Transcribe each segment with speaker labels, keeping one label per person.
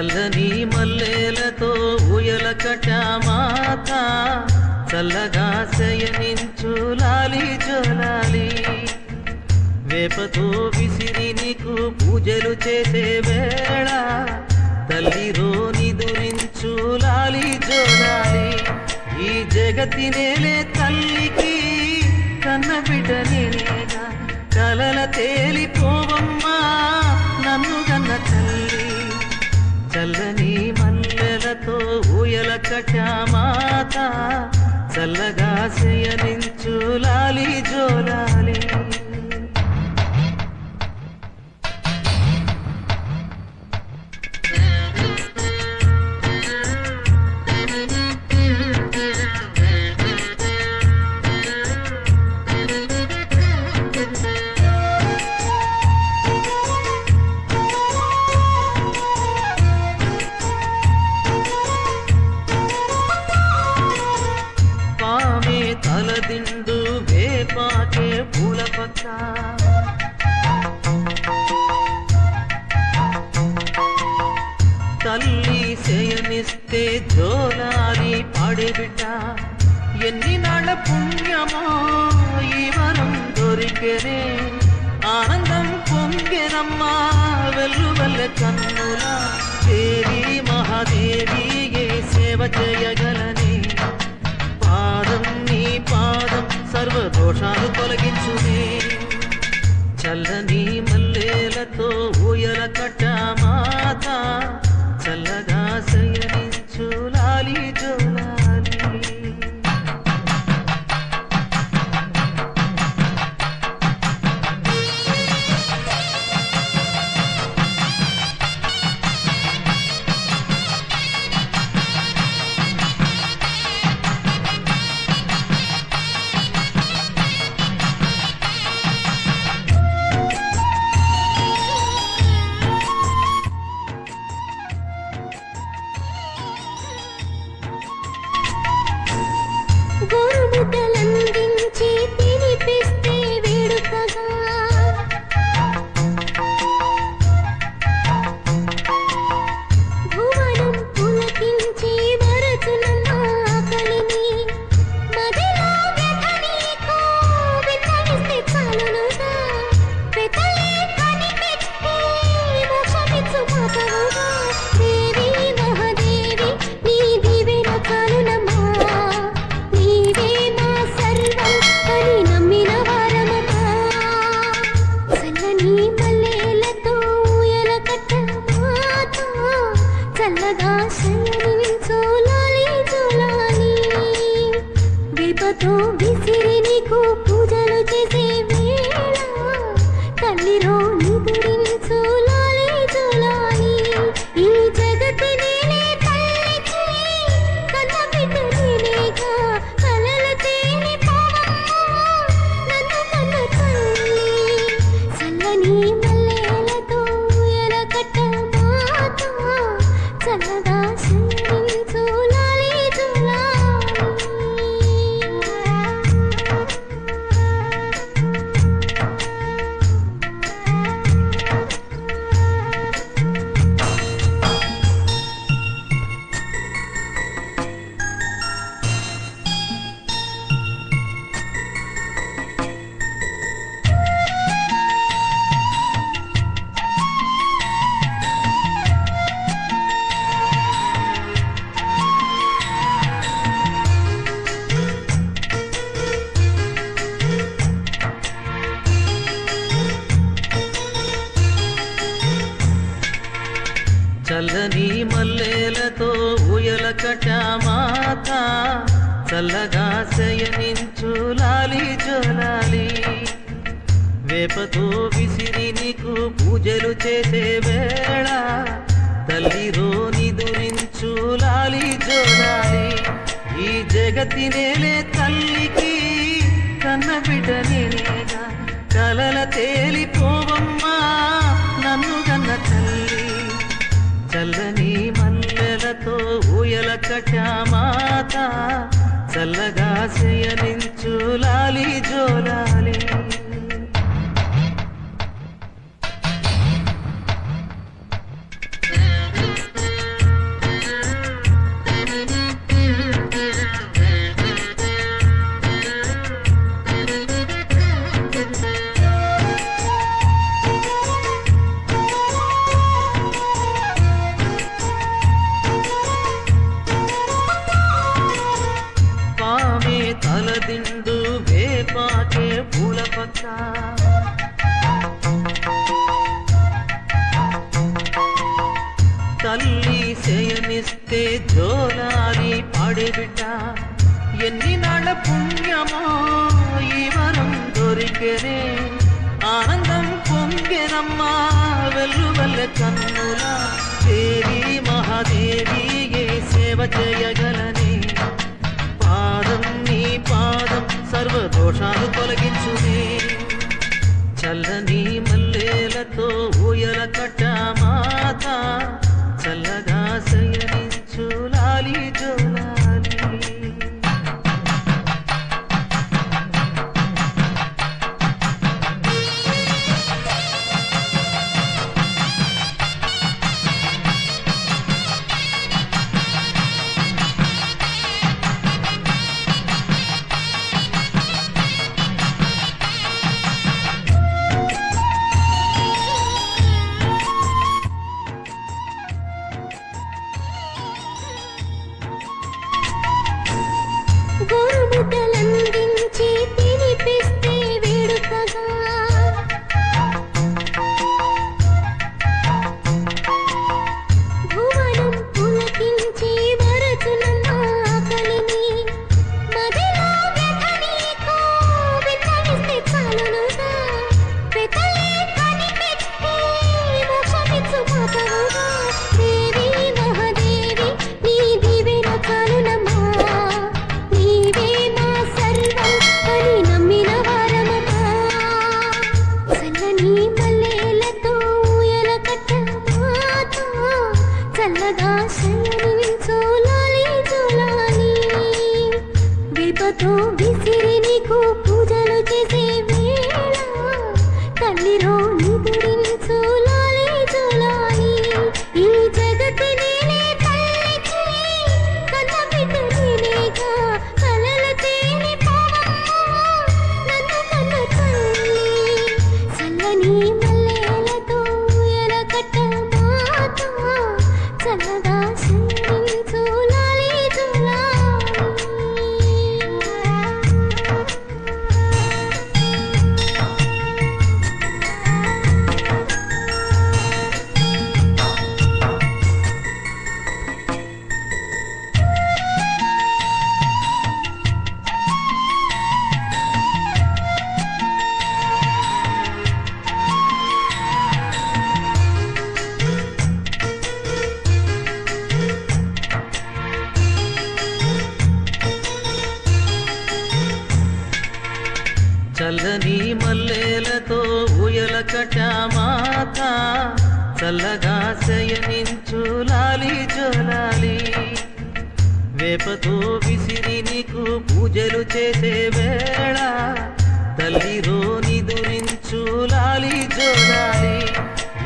Speaker 1: చల్లని మల్లెలతో ఉయల కటామాత చల్లగా శయనించు లాలి జోలాలి వేపతో విసిరి నీకు పూజలు చేసే వేళ. తల్లిరో నిదురించు లాలి జోలాలి ఈ జగతి నేలే తల్లికి కన్న బిడ్డ నేనేగా కలల తేలిపోవమ్మ చల్లని మల్లెలతో ఊయల కటామాత చల్లగా శయనించు లాలి జోలాలి. తలదిండు వేపాకే పూల పక్క తల్లి శయనిస్తే జోలాలి పాడే ఎన్ని నాళ్ళ పుణ్యమో ఈ వరం దొరికెనే. ఆనందం పొంగెనమ్మా వెల్లు వెల్ల కన్నుల. దేవి మహాదేవి ఏ సేవ చేయగలని. పాదం పాదం సర్వదోషాలు తొలగించునే చల్లని మల్లెలతో ఊయల
Speaker 2: కట్ట మాత చల్లగా శయనించు లాలి జోలా. Oh, oh, oh, oh, చల్లగాశయనించు లాలి జోలాలి.
Speaker 1: వేపతో విసిరి నీకు పూజలు చేసే వేళ తల్లిరో నిదురించు లాలి జోలాలి. ఈ జగతి నేలే తల్లికి కన్న బిడ్డ నేనేగా కలల తేలిపోవమ్మా నన్ను కన్న తల్లి. చల్లని మల్లెలతో ఊయల కటామాత చల్లగా శయనించు లాలి జోలాలి తల్లి సేయమిస్తే జోలాలి పాడే ఎన్ని నాళ్ళ పుణ్యమో ఈ వరం దొరికెనే. ఆనందం పొంగెనమ్మా వెల్లువల్ల కన్నుల. దేవి మహాదేవి ఏ సేవ చేయగలని. పాదం నీ పాదం సర్వదోషాలు తొలగించునే. చల్లని మల్లెలతో ఊయల కట్ట మాతా. చల్లగా
Speaker 2: ఊయల మాత చల్లగా శయనించు లాలి జోలాలి. వేపతో విసిరి నీకు పూజలు చేసే వేళ
Speaker 1: తల్లిరో నిదురించు లాలి జోలాలి.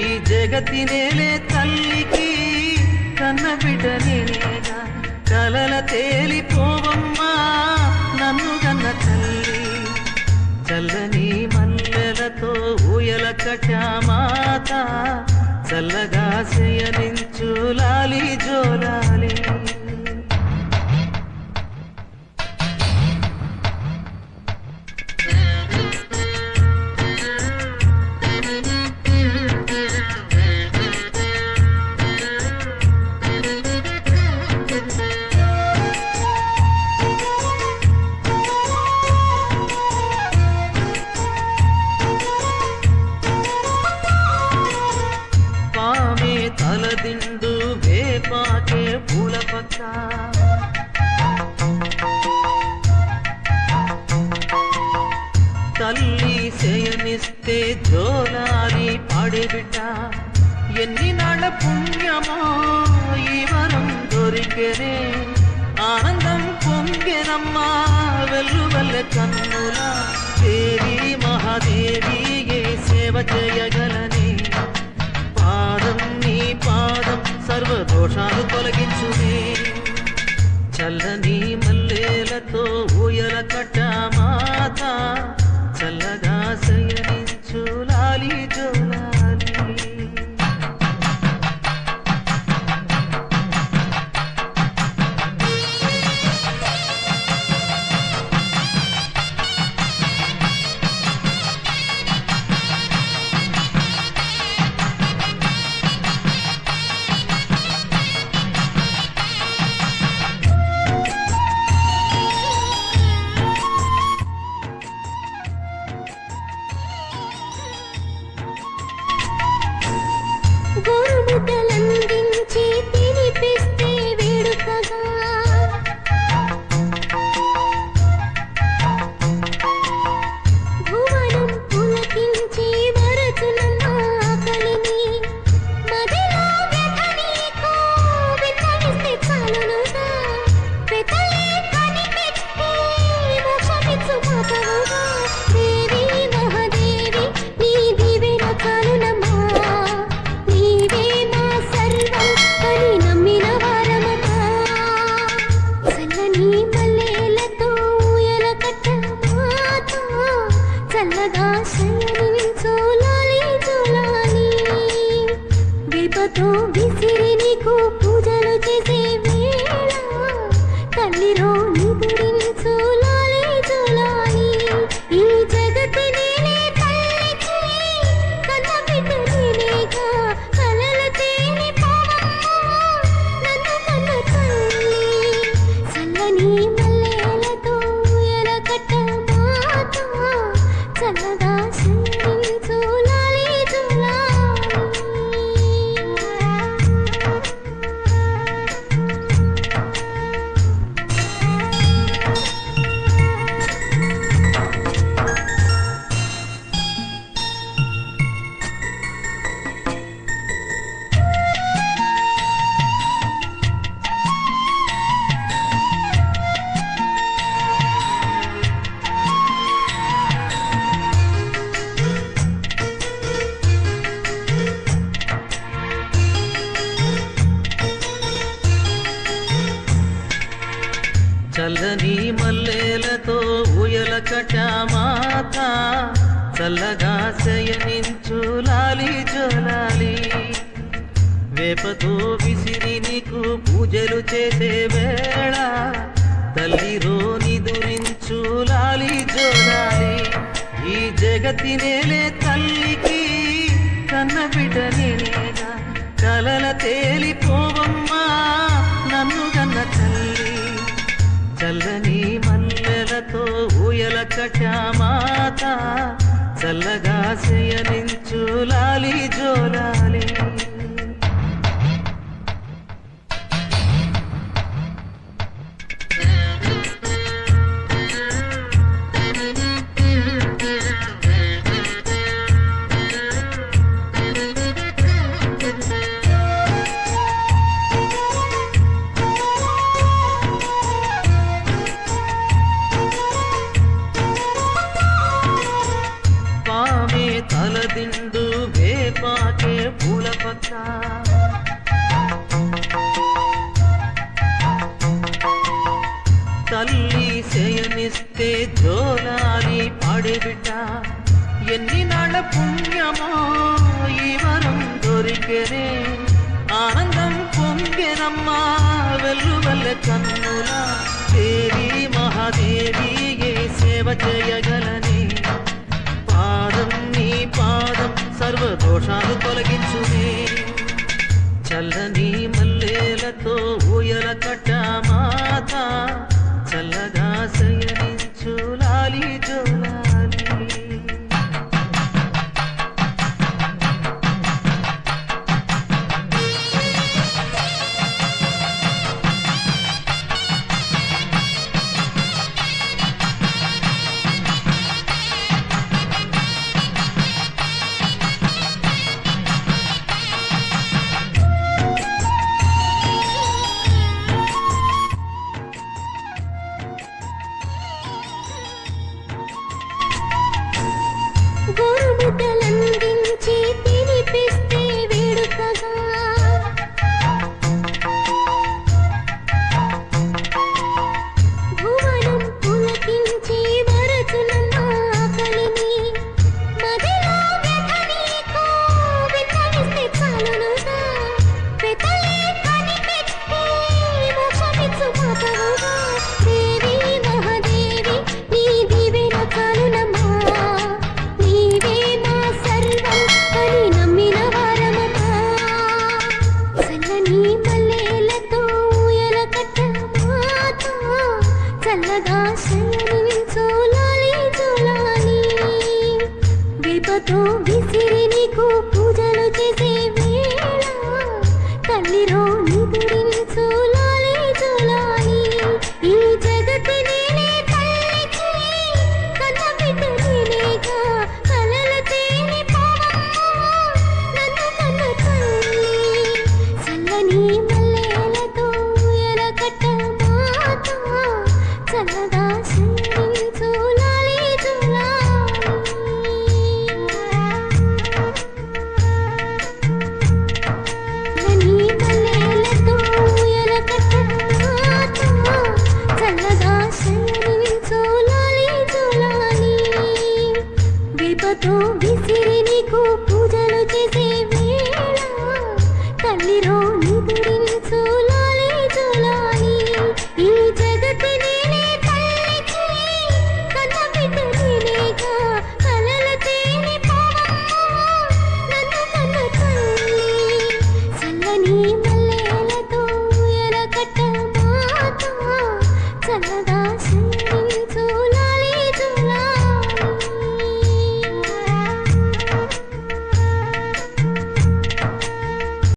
Speaker 1: ఈ జగతి నేలే తల్లికి కన్న బిడ్డని చల్లగా శయనించు లాలి జోలాలి. వెల్లువల్ల కన్నుల దేవి మహాదేవి ఏ సేవ చేయగలని. పాదం నీ పాదం సర్వదోషాలు తొలగించునే. చల్లని మల్లేలతో ఊయల కట్ట మాతా. చల్లగా శయనించు లాలి జోలాలి. వేపతో విసిరి నీకు పూజలు చేసే వేళ తల్లిరో నిదురించు లాలి జోలాలి. ఈ జగతి నేలే తల్లికి కన్న బిడ్డ నేనేగా కలల తేలిపోవమ్మా నన్ను కన్న తల్లి. చల్లని మల్లెలతో ఊయల కటామాత చల్లగా శయనించు లాలి జోలాలి. వేపాకే పూల పక్క తల్లి శయనిస్తే జోలాలి పాడిబిట్ట ఎన్ని నాళ్ళ పుణ్యమో ఈ వరం దొరికెనే ఆనందం పొంగెనమ్మా వెల్లు వల్ల కన్నుల దేవి మహాదేవి ఏ సేవ చేయగలని పాదం నీ పాదం సర్వదోషాలు తొలగించునే చల్లని మల్లెలతో ఊయల కట్ట మాత చల్లగా శయనించు లాలి జోల